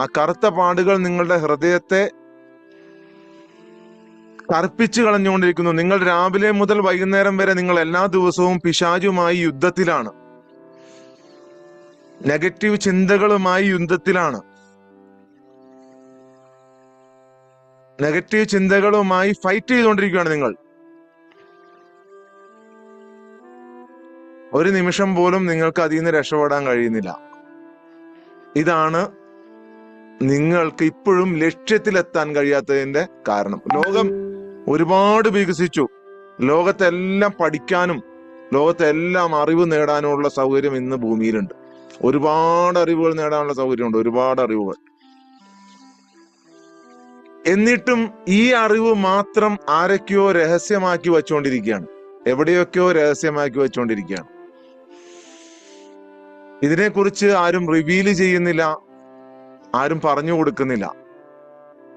ആ കറുത്ത പാടുകൾ നിങ്ങളുടെ ഹൃദയത്തെ കറുപ്പിച്ചു കളഞ്ഞുകൊണ്ടിരിക്കുന്നു. നിങ്ങൾ രാവിലെ മുതൽ വൈകുന്നേരം വരെ നിങ്ങൾ എല്ലാ ദിവസവും പിശാചുമായി യുദ്ധത്തിലാണ്. നെഗറ്റീവ് ചിന്തകളുമായി യുദ്ധത്തിലാണ്. നെഗറ്റീവ് ചിന്തകളുമായി ഫൈറ്റ് ചെയ്തുകൊണ്ടിരിക്കുകയാണ് നിങ്ങൾ. ഒരു നിമിഷം പോലും നിങ്ങൾക്ക് അതിൽ നിന്ന് രക്ഷപ്പെടാൻ കഴിയുന്നില്ല. ഇതാണ് നിങ്ങൾക്ക് ഇപ്പോഴും ലക്ഷ്യത്തിലെത്താൻ കഴിയാത്തതിന്റെ കാരണം. ലോകം ഒരുപാട് വികസിച്ചു. ലോകത്തെല്ലാം പഠിക്കാനും ലോകത്തെല്ലാം അറിവ് നേടാനുമുള്ള സൗകര്യം ഇന്ന് ഭൂമിയിലുണ്ട്. ഒരുപാട് അറിവുകൾ നേടാനുള്ള സൗകര്യമുണ്ട്. ഒരുപാട് അറിവുകൾ. എന്നിട്ടും ഈ അറിവ് മാത്രം ആരൊക്കെയോ രഹസ്യമാക്കി വെച്ചുകൊണ്ടിരിക്കുകയാണ്. എവിടെയൊക്കെയോ രഹസ്യമാക്കി വെച്ചുകൊണ്ടിരിക്കുകയാണ്. ഇതിനെക്കുറിച്ച് ആരും റിവീൽ ചെയ്യുന്നില്ല. ആരും പറഞ്ഞു കൊടുക്കുന്നില്ല.